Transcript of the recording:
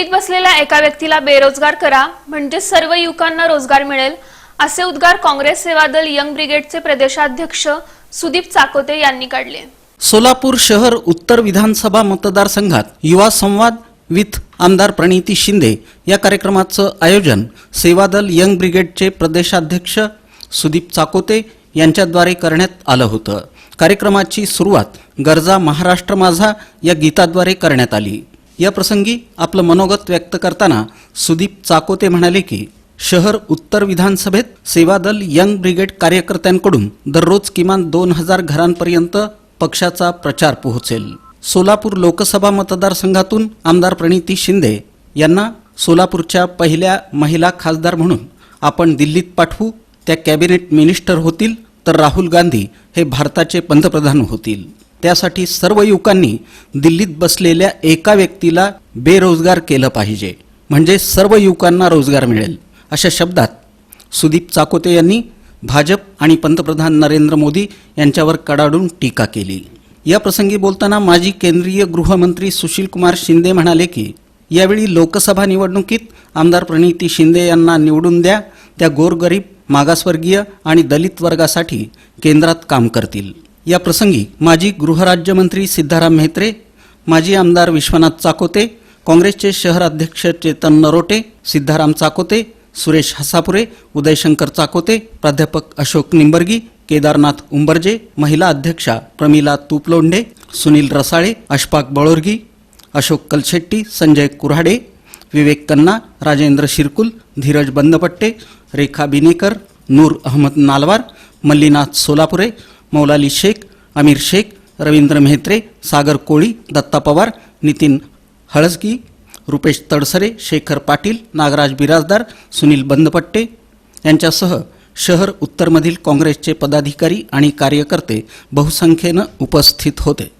दिल्लीत बसलेल्या एका व्यक्तीला बेरोजगार करा म्हणजे सर्व युवकांना रोजगार मिळेल असे उद्गार काँग्रेस सेवादल यंग ब्रिगेडचे प्रदेशाध्यक्ष सुदीप चाकोते यांनी काढले. सोलापूर शहर उत्तर विधानसभा मतदारसंघात युवा संवाद विथ आमदार प्रणिती शिंदे या कार्यक्रमाचं आयोजन सेवादल यंग ब्रिगेडचे प्रदेशाध्यक्ष सुदीप चाकोते यांच्याद्वारे करण्यात आलं होतं. कार्यक्रमाची सुरुवात गरजा महाराष्ट्र माझा या गीताद्वारे करण्यात आली. या प्रसंगी आपलं मनोगत व्यक्त करताना सुदीप चाकोते म्हणाले की शहर उत्तर विधानसभेत सेवादल यंग ब्रिगेड कार्यकर्त्यांकडून दररोज किमान दोन हजार घरांपर्यंत पक्षाचा प्रचार पोहोचेल. सोलापूर लोकसभा मतदारसंघातून आमदार प्रणिती शिंदे यांना सोलापूरच्या पहिल्या महिला खासदार म्हणून आपण दिल्लीत पाठवू त्या कॅबिनेट मिनिस्टर होतील तर राहुल गांधी हे भारताचे पंतप्रधान होतील. त्यासाठी सर्व युवकांनी दिल्लीत बसलेल्या एका व्यक्तीला बेरोजगार केलं पाहिजे. म्हणजे सर्व युवकांना रोजगार मिळेल अशा शब्दात सुदीप चाकोते यांनी भाजप आणि पंतप्रधान नरेंद्र मोदी यांच्यावर कडाडून टीका केली. या प्रसंगी बोलताना माजी केंद्रीय गृहमंत्री सुशील कुमार शिंदे म्हणाले की यावेळी लोकसभा निवडणुकीत आमदार प्रणिती शिंदे यांना निवडून द्या त्या गोरगरीब मागासवर्गीय आणि दलित वर्गासाठी केंद्रात काम करतील. या प्रसंगी माजी गृहराज्यमंत्री सिद्धाराम म्हेत्रे माजी आमदार विश्वनाथ चाकोते काँग्रेसचे शहर अध्यक्ष चेतन नरोटे सिद्धाराम चाकोते सुरेश हसापुरे उदयशंकर चाकोते प्राध्यापक अशोक निंबर्गी केदारनाथ उंबर्जे महिला अध्यक्षा प्रमिला तुपलोंडे सुनील रसाळे अशफाक बळोरगी अशोक कलशेट्टी संजय कुऱ्हाडे विवेक कन्ना राजेंद्र शिरकुल धीरज बंदपट्टे रेखा बिनेकर नूर अहमद नालवार मल्लीनाथ सोलापुरे मौलाली शेख अमीर शेख रवींद्र मेहत्रे सागर कोळी दत्ता पवार नितीन हळसगी रुपेश तडसरे शेखर पाटील नागराज बिराजदार सुनील बंदपट्टे यांच्यासह शहर उत्तरमधील काँग्रेसचे पदाधिकारी आणि कार्यकर्ते बहुसंख्येनं उपस्थित होते.